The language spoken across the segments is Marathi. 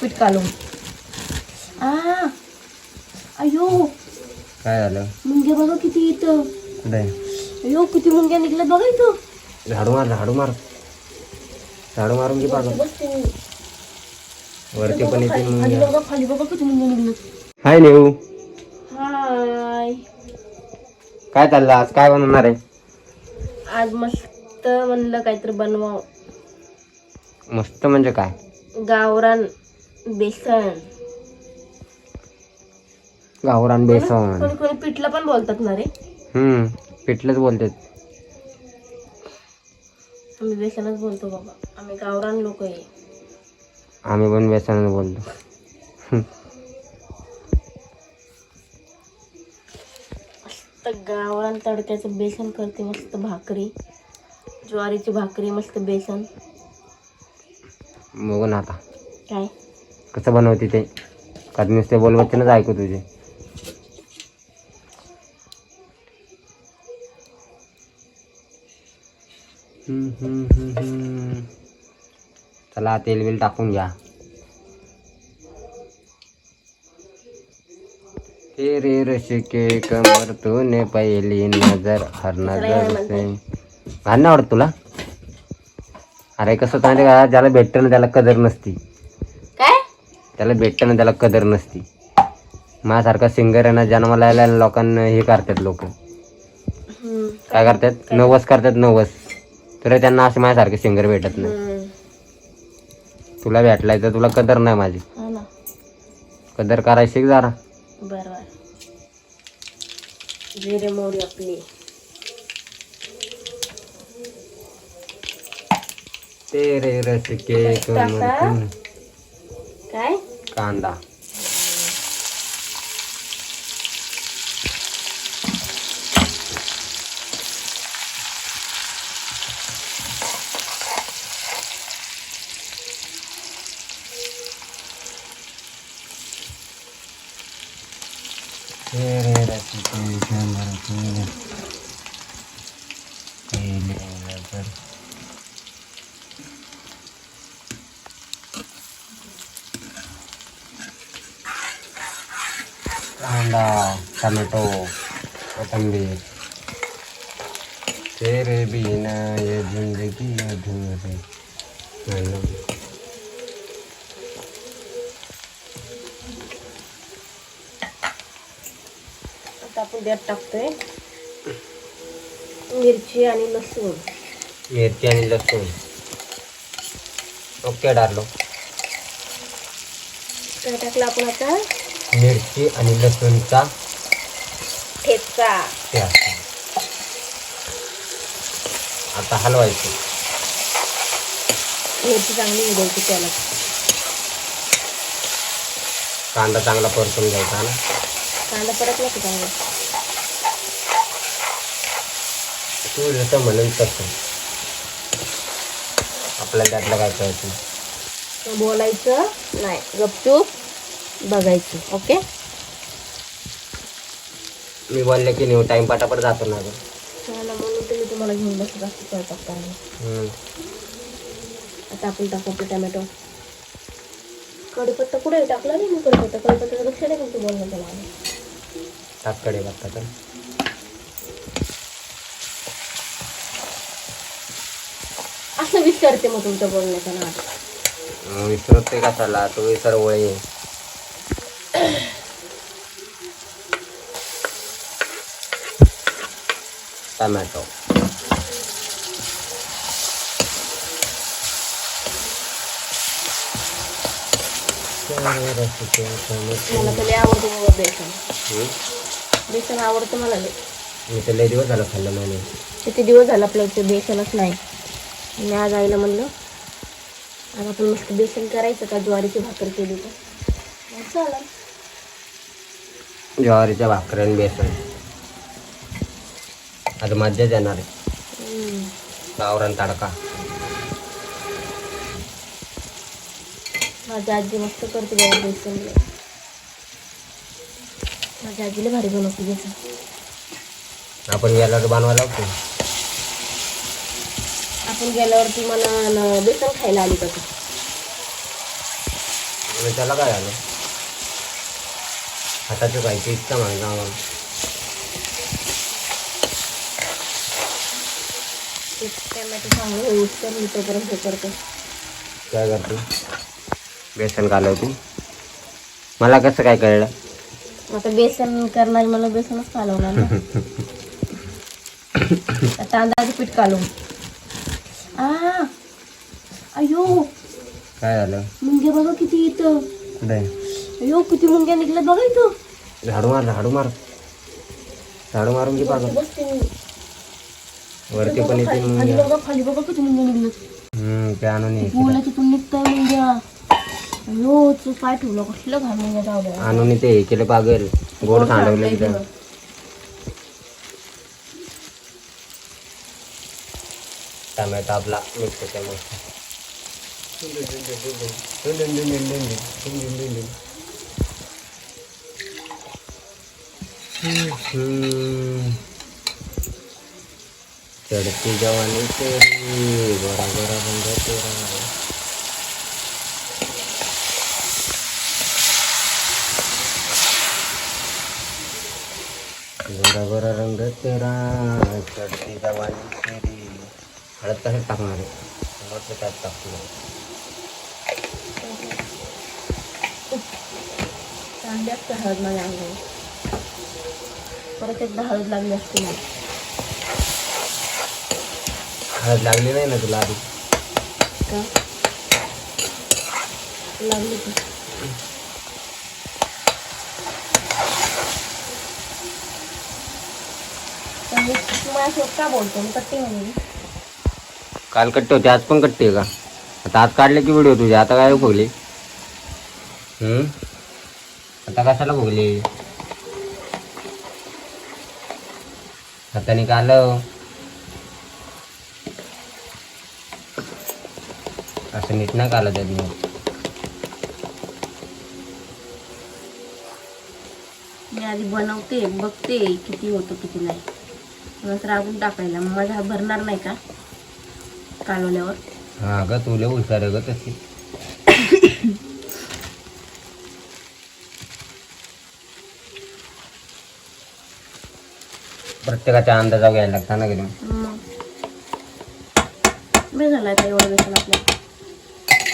पीठ काढून आ अयो. काय झालं? मुंग्या बघा किती इथं. कुठे अयो किती मुंग्या निघल्यात बघा इथं. झाडू मार झाडू मार. झाडू मारून बसते मी. वरती पण येते खाली मग खाली बघा खाली बघा किती मुंग्या निघल्यात. हाय नेऊ. हाय. काय चाललं? आज काय बनवणार आहे? आज मस्त म्हणलं काहीतरी बनवा मस्त म्हणजे काय? गावरान. बेसन. गावरान बेसन. कोणी कोणी पिठलं पण बोलतात ना रे. हम्म पिठलंच बोलते आम्ही बेसनच बोलतो बाबा. आम्ही गावरान लोक आहे. आम्ही पण बेसनच बोलतो. मस्त गावरान तडक्याचं बेसन करते मस्त भाकरी. ज्वारीची भाकरी मस्त बेसन. बघू ना आता. काय? कसं बनवते ते? कधी नुसते बोलवतीनच ऐकू तुझे. हम्म, हम्म, हम्म, हम्म. चला तेल बिल टाकून घ्या. तेरे रश के कमर तूने पहिली नजर हर नजर से. गाणं आवडत तुला? अरे कसं माहिती का ज्याला भेटतं ना त्याला कदर नसती. त्याला भेटतं ना त्याला कदर नसती. माझ्यासारखा सिंगर आहे ना जन्माला यायला लोकांना हे करतात लोक. काय करतात? नवस करतात नवस. तर त्यांना असे माझ्यासारखे सिंगर भेटत नाही. तुला भेटलाय तर तुला कदर नाही माझी. हा कदर करायची जरा. बर बर जिरे मोहरी आपली. तेरे रस के काय? कांदा कांदा टमॅटो कोथिंबीर तेरे बिना ये ज़िंदगी अधूरी आता आपण त्यात टाकतोय मिरची आणि लसूण मिरची आणि लसूण ओके डारलो काय टाकलं आपण आता मिरची आणि लसूणचा ठेचा. आता हलवायचं. मिरची चांगली उडायची त्याला. कांदा चांगला परतून घ्यायचा ना? कांदा परतला की चांगला? तू जसं म्हणून तसं. आपल्याला त्यातलं काय कळतं तर बोलायचं नाही. गपचूप. बघायचं ओके? मी बोलले की न्यू टाइम पटापट जातो ना गं. म्हणून तुम्ही तुम्हाला घेऊन बसत असते स्वयंपाक करायला. हम्म. आता आपण टाकू आपलं टॅमॅटो. कुठे टाकला नाही मी लक्ष नाही बोलणं त्याला टाक तर. असं विचारते मग तुमच्या बोलण्याचा ना विसरत का कशाला तो विसर वळे टमॅटो मला तर लय आवडतं बाबा बेसन. बेसन आवडतं मला लय मी तर लय दिवस झालं खाल्लं नाही. किती दिवस झाला आपलं ते बेसनच नाही. मी आज आईला म्हणलं आज आपण मस्त बेसन करायचं का? ज्वारीची भाकर केली तर. चालेल ज्वारीच्या भाकऱ्यान बेसन. आता मज्जाच येणार आहे. गावरान तडका माझी आजी मस्त करते बाबा बेसन. माझ्या आजीला भारी बनवते बेसन आपण गेल्यावर बनवायला लागतो आपण गेल्यावरती मला न- बेसन खायला आली का तू आणि त्याला काय झालं हाताचं खायची इच्छा माझ्या आम्हाला ते टॅमॅटो चांगलं होऊस तर मी तोपर्यंत हे करते काय करते बेसन कालवते मला कसं काय कळलं? आता बेसन करणार मला बेसनच कालवणार ना. आता तांदळाचं पीठ कालवू. आ अयो. काय झालं? मुंगे बघा किती इथं. कुठे? अयो किती मुंग्या निघल्यात बघा इथं. झाडू मार झाडू मार. झाडू मारून घे पागल बसते मी. वरती पण येते खाली बघा खाली बघा किती मुंग्या निघल्यात हम्म ते आणून ये. तिथून निघताय मुंग्या अयो तू काय ठेवलं कसलं मुंग्या आणून ते हे केलं पागल. गोड सांडवलं तिथं. टमॅटो आपला मिक्स हम्म. चढती जवानी तेरी गोरा गोरा रंग तेरा. गोरा गोरा रंग तेरा चढती जवानी तेरी. हळद तसंच टाकणार आहे. समोरचं त्यात टाकतो चांगली असते हळद नाही अंगावर परत एकदा हळद लागली असते ना. हळद लागली नाही ना तुला आधी? का? लागली की तर मी माझ्यासोबत का बोलतो? मी कट्टी म्हणजे काल कट्टे होते आज पण कट्टे आहे का? आता आज काढले की व्हिडिओ तुझे? आता काय भोगले? हम्म? आता कशाला भोगले? हाताने कालं. असं नीट नाही काला त्यात मग. मी आधी बनवते बघते किती होतं किती नाही. नंतर अजून टाकायला. मग माझा हात भरणार नाही का? कालवल्यावर. हा ग तुला हुशार ग तशी. प्रत्येकाच्या अंदाजा घ्यायला लागता ना कधी मग. बे झाला आता एवढं बेसन आपल्या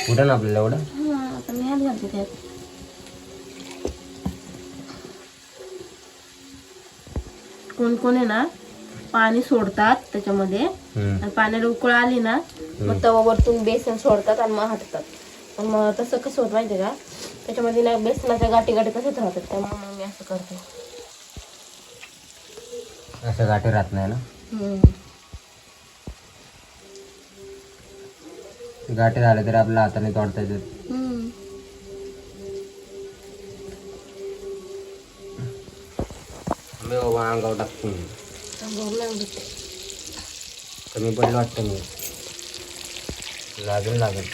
कुठं ना आपल्याला एवढं? हा आता मी हात घालते त्यात. कोण कोण आहे ना पाणी सोडतात त्याच्यामध्ये. हम्म. आणि पाण्याला उकळ आली ना मग तवा वरतून बेसन सोडतात आणि मग हाटतात पण मग तसं कसं होत माहिती का? त्याच्यामध्ये ना बेसनाच्या गाठी गाठी तसंच राहतात त्यामुळे मग मी असं करते. असं गाठी राहत नाही ना? हम्म. गाठी झाल्या तरी आपल्या हाताने तोडता येतात. हम्म. मी बाबा अंगावर टाकतो. अंगावर नाही उडत ते. कमी पडलं वाटतं मी लागेल लागेल.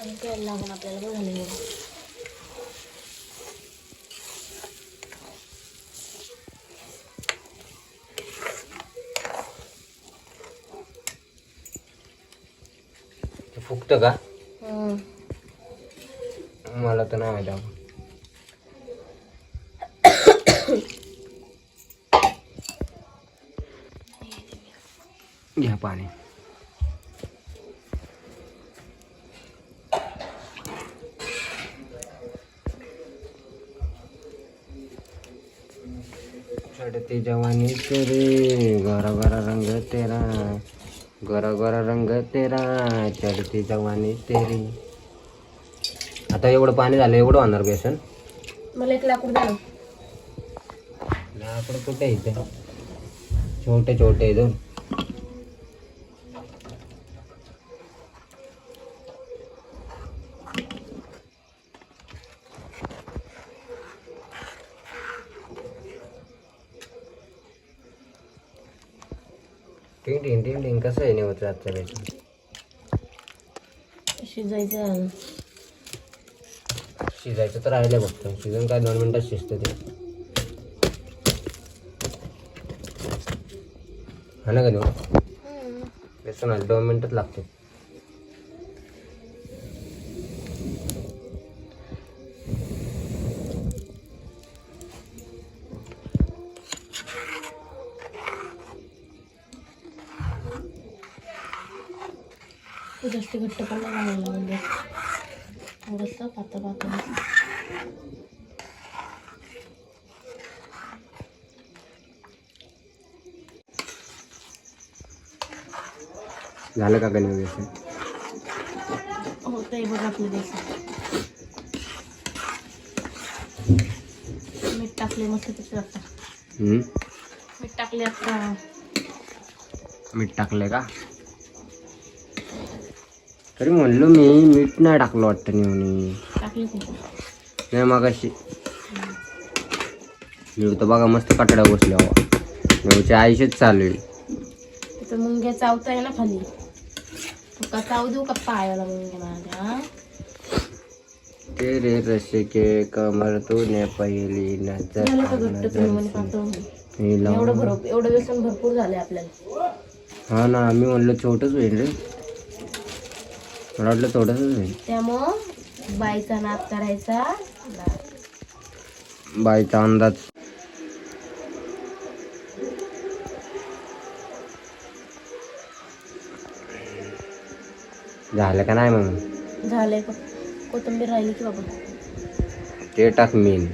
आणि काय लागून आपल्याला झालं ते फुकतं का. मला तर नाही माहिती. घ्या पाणी चढ़ती जवानी तेरी गोरा गोरा रंग तेरा गोरा गोरा रंग तेरा चढ़ती जवानी तेरी. आता एवढं पाणी झालं एवढं होणार बेसन मला एक लाकूड द्या ना. लाकड कुठे इथे? छोटे छोटे दोन. टिंग कसं आहे नेवचं आजच्या बेसन शिजायचं. शिजायचं तर राहिलं फक्त शिजून काय दोन मिनिटात शिजतं ते. हा ना का देऊ बेसन आलं दोन मिनिटात लागते. जास्त घट्ट पण नाही म्हणजे थोडंसं पातळ पातळ. झालं का गणित बेसन होतंय बघ आपलं बेसन मीठ टाकले मस्त तिथे आता? मीठ टाकले आता. मीठ टाकलंय का? तरी म्हणलो मी मीठ नाही टाकलं वाटतं नेऊन. नाही मग अशी मी तर बघा मस्त कटड्या बसल्या हवा नेऊची आयुष्यच चालू आहे. मुंग्या चावताय ना खाली. तुका चावू देऊ का पायाला मुंग्या माझ्या हा? तेरे रसे के कमर तूने पहिली नजर झालं एवढं भरपूर झालंय आपल्याला. हा ना मी म्हणलं छोटंच होईल रे. मला वाटलं थोडंसंच त्यामुळं बाईचा नाद करायचा. बाईचा अंदाज. झालं का नाही मग? झालंय बघ कोथिंबीर राहिली की बाबा. ते टाक मीन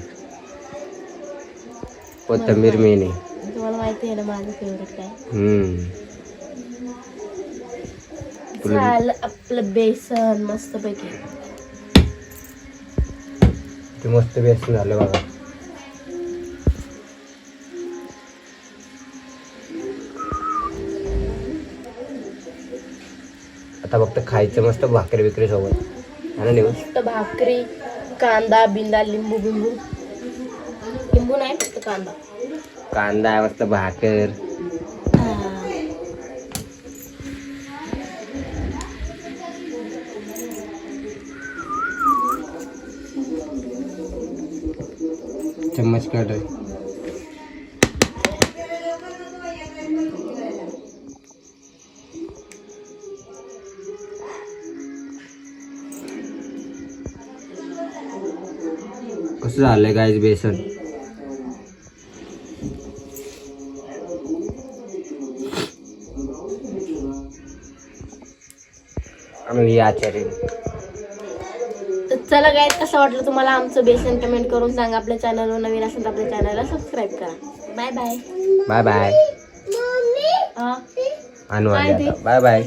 कोथंबीर मीन आहे. तुम्हाला माहिती आहे ना माझं फेवरेट काय? हम्म. झालं आपलं बेसन मस्त पैकी ते मस्त बेस्ट झालं बघा. आता फक्त खायचं मस्त भाकरी बिकरी सोबत. मस्त भाकरी कांदा बिंदा लिंबू बिंबू. लिंबू नाही फक्त कांदा. कांदा आहे मस्त भाकर. चम्मच कट कसं झालंय गायच बेसन। आम्ही आचार्य तर चला काय कसं वाटलं तुम्हाला आमचं बेसन कमेंट करून सांगा. आपल्या चॅनलवर नवीन असेल तर आपल्या चॅनलला सबस्क्राईब करा. बाय बाय बाय बाय हा आणू बाय बाय